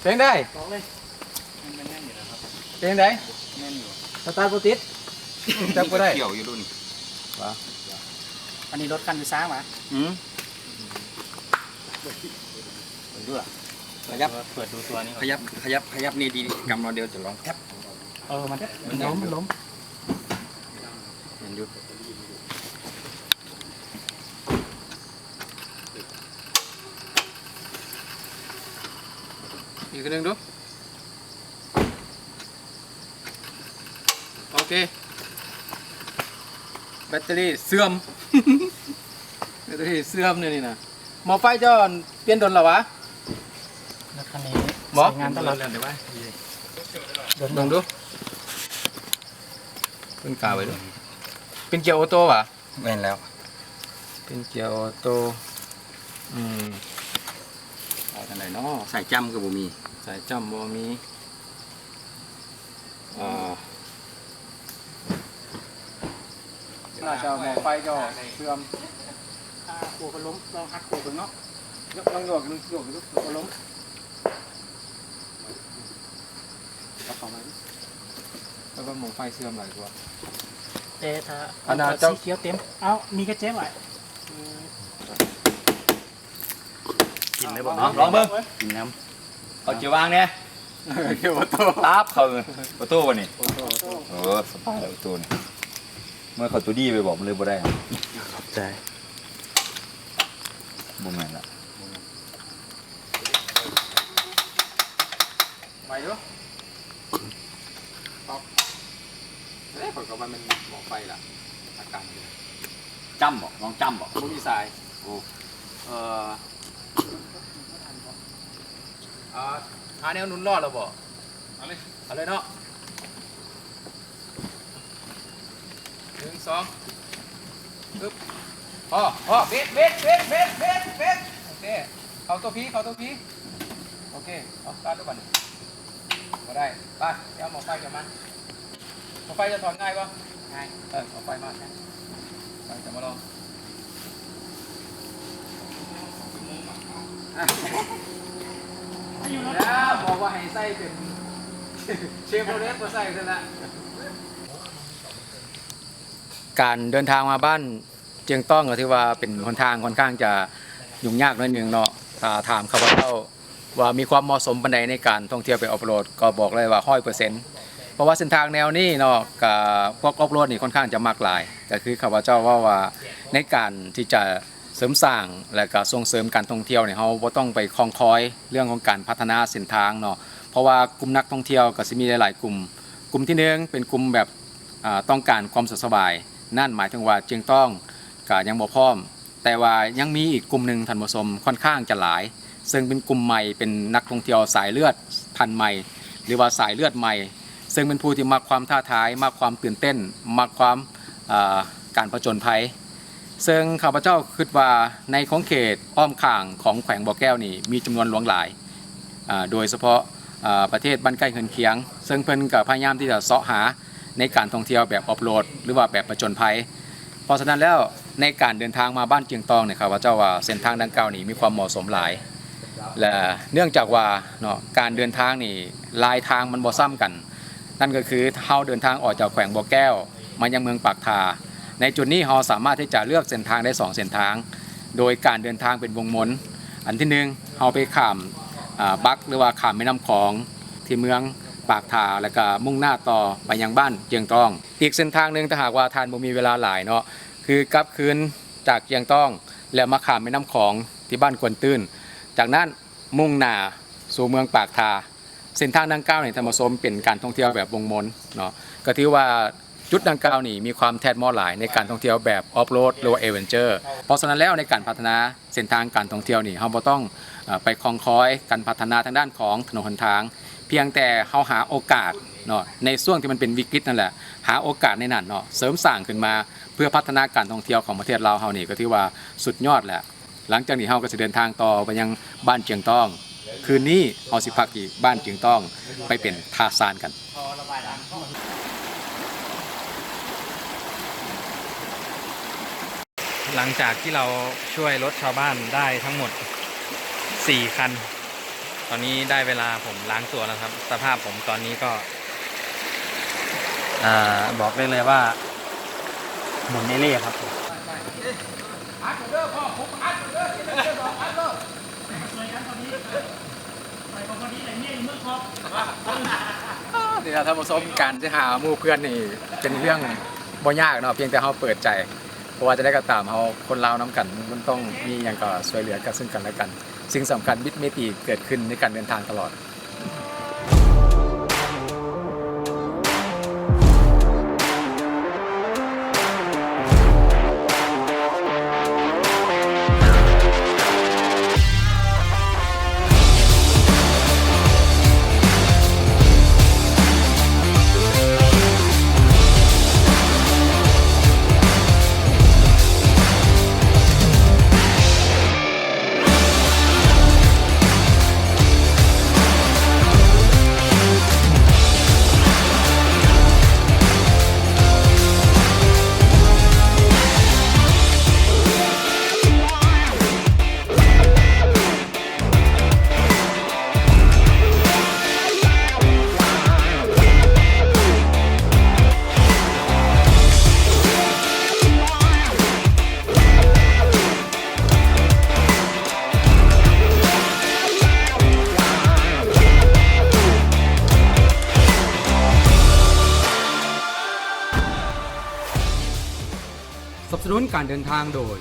เพลงได้สองเลยมันแน่นอยู่นะครับเพลงได้แน่นอยู่สตาร์ทบ่ติดจับบ่ได้เกี่ยวอยู่รุ่นอันนี้รถคันอยู่ซ้ายมาอืมดูอะขยับเปิดดูตัวนี้ขยับขยับขยับนี่ดีกำเราเดียวจะลองแทบเออมันมันล้มมันล้มเห็นอยู่ อีกคนหนึงดู โอเค แบตเตอรี่เสื่อม แบตเตอรี่เสื่อมเนี่ยนี่นะหมอไฟเจ้าเปลี่ยนดนแล้ววะรถคันนี้หมอใช้งานตลอดเดี๋ยวไว้เดินลองดูเป็นกาไว้ด้วยเป็นเกียร์ออโต้วะแม่นแล้ว เป็นเกียร์ออโต้อืมเอาทางไหนเนาะใส่จำกับบุมี สายจำบ่มีอ่าน่าจะหมอไฟเจ้าเสื่อมอ่าหัวก็ล้มลองหักหัวกันเนาะยกลองโยกลองโยกดูก็ล้มเอาเข้ามาดิแล้วก็หมอไฟเสื่อมหลายตัวเต้ถ้าอันน่ะเจ้า สีเขียวเต็ม เอ้า มีกระเจี๊ยบไหวกินได้บ่ลองลองเบิ้งกินน้ำ เอาจีวางเนี่ยเกียร์ออโต้ตาบเขาเลยประตูวะนี่ออโต้เออสบายแล้วประตูนี่เมื่อเขาตัวดีไปบอกมันเลยบ่ได้ำใจบ่แม่นละไปดูตอบเอ้ยผมก็ว่ามันหมอไฟล่ะอาการเป็นจำบอกลองจำบอกบุมีสายโอ้เอ่อ อ่าหาแนวหนุนรอดแล้วบ่เอาเลยเอาเลยเนาะหนึ่งสองปึ๊บพอพอเบ็ดเบ็ดเบ็ดเบ็ดเบ็ดเบ็ดโอเคเข้าตัวพีเข้าตัวพีโอเคเอาตาดูก่อนก็ได้ไปเดี๋ยวหมอไฟจะมาหมอไฟจะถอนง่ายป่ะง่ายเออหมอไฟมาง่ายไปจะมาลอง แล้วบอกว่าให้ใส่เป็นเชฟโรเลสก็ใส่ซะละการเดินทางมาบ้านเจียงต้องก็ถือว่าเป็นหนทางค่อนข้างจะยุ่งยากนิดนึงเนาะถ้าถามข้าพเจ้าว่ามีความเหมาะสมปันใดในการท่องเที่ยวไปออฟโรดก็บอกเลยว่าห้อยเปอร์เซ็นต์เพราะว่าเส้นทางแนวนี้เนาะกับพวกออฟโรดนี่ค่อนข้างจะมากหลาย ก็คือข้าพเจ้าว่าว่าในการที่จะ เสริมสร้างและก็ส่งเสริมการท่องเที่ยวเนี่ยเราบ่ต้องไปคลองคอยเรื่องของการพัฒนาเส้นทางเนาะเพราะว่ากลุ่มนักท่องเที่ยวก็จะมีหลายๆ กลุ่ม กลุ่มที่หนึ่งเป็นกลุ่มแบบอ่าต้องการความสะดวกสบาย นั่นหมายถึงว่าจึงต้องก็ยังบ่พร้อม แต่ว่ายังมีอีกกลุ่มหนึ่งท่านผู้ชมค่อนข้างจะหลาย ซึ่งเป็นกลุ่มใหม่เป็นนักท่องเที่ยวสายเลือดพันใหม่ หรือว่าสายเลือดใหม่ ซึ่งเป็นผู้ที่มักความท้าทายมักความตื่นเต้นมักความอ่าการผจญภัย ซึ่งข้าพเจ้าคิดว่าในของเขตอ้อมข้างของแขวงบ่อแก้วนี่มีจำนวนหลวงหลาย โดยเฉพาะประเทศบ้านใกล้เคือนเคียง ซึ่งเพิ่นก็พยายามที่จะเสาะหาในการท่องเที่ยวแบบออฟโรดหรือว่าแบบประจนภัย เพราะฉะนั้นแล้วในการเดินทางมาบ้านเจียงตองเนี่ยครับว่าเจ้าว่าเส้นทางดังกล่าวนี้มีความเหมาะสมหลาย และเนื่องจากว่าเนาะการเดินทางนี่ลายทางมันบ่ซ้ำกัน นั่นก็คือเฮาเดินทางออกจากแขวงบ่อแก้ว มายังเมืองปากทา ในจุดนี้เราสามารถที่จะเลือกเส้นทางได้สองเส้นทาง โดยการเดินทางเป็นวงมนอันที่หนึ่งเราไปข้ามบักหรือว่าข้ามแม่น้ำของที่เมืองปากทาแล้วก็มุ่งหน้าต่อไปยังบ้านเจียงตอง อีกเส้นทางหนึ่งถ้าหากว่าทานบ่มีเวลาหลายเนาะคือกลับคืนจากเจียงตองแล้วมาข้ามแม่น้ำของที่บ้านกวนตื้น จากนั้นมุ่งหน้าสู่เมืองปากทา เส้นทางดังกล่าวเนี่ยธรรมสมเป็นการท่องเที่ยวแบบวงมนเนาะก็ถือว่า จุดดังกล่าวนี่มีความแทดมอหลายในการท่องเที่ยวแบบออฟโรดหรือว่าเอเวนเจอร์เพราะฉะนั้นแล้วในการพัฒนาเส้นทางการท่องเที่ยวนี่เราบ่ต้องไปคลองคอยการพัฒนาทางด้านของถนนหนทาง เพียงแต่เขาหาโอกาสเนาะในช่วงที่มันเป็นวิกฤตนั่นแหละหาโอกาสในนั้นเนาะเสริมสร้างขึ้นมาเพื่อพัฒนาการท่องเที่ยวของประเทศเราวเฮานี่ก็ถือว่าสุดยอดแหละหลังจากนี้เฮาก็จะเดินทางต่อไปยังบ้านเจียงต้อง คืนนี้เฮาสิพักที่บ้านเจียงต้องไปเป็นทาซานกัน หลังจากที่เราช่วยรถชาวบ้านได้ทั้งหมด 4 คัน ตอนนี้ได้เวลาผมล้างตัวแล้วครับ สภาพผมตอนนี้ก็อบอกได้เลยว่า หมุนเล่ๆครับผมนี่ถ้าท่านผู้ชมการที่หามู่เพื่อนนี่เป็นเรื่องบ่ยากเนาะเพียงแต่เราเปิดใจ เพราะว่าจะได้ก็ตามเอาคนลาวน้ำกันมันต้องมีอย่างก็ช่วยเหลือกันซึ่งกันและกัน สิ่งสำคัญมิตรเมตรีเกิดขึ้นในการเดินทางตลอด นุนการเดินทางโดย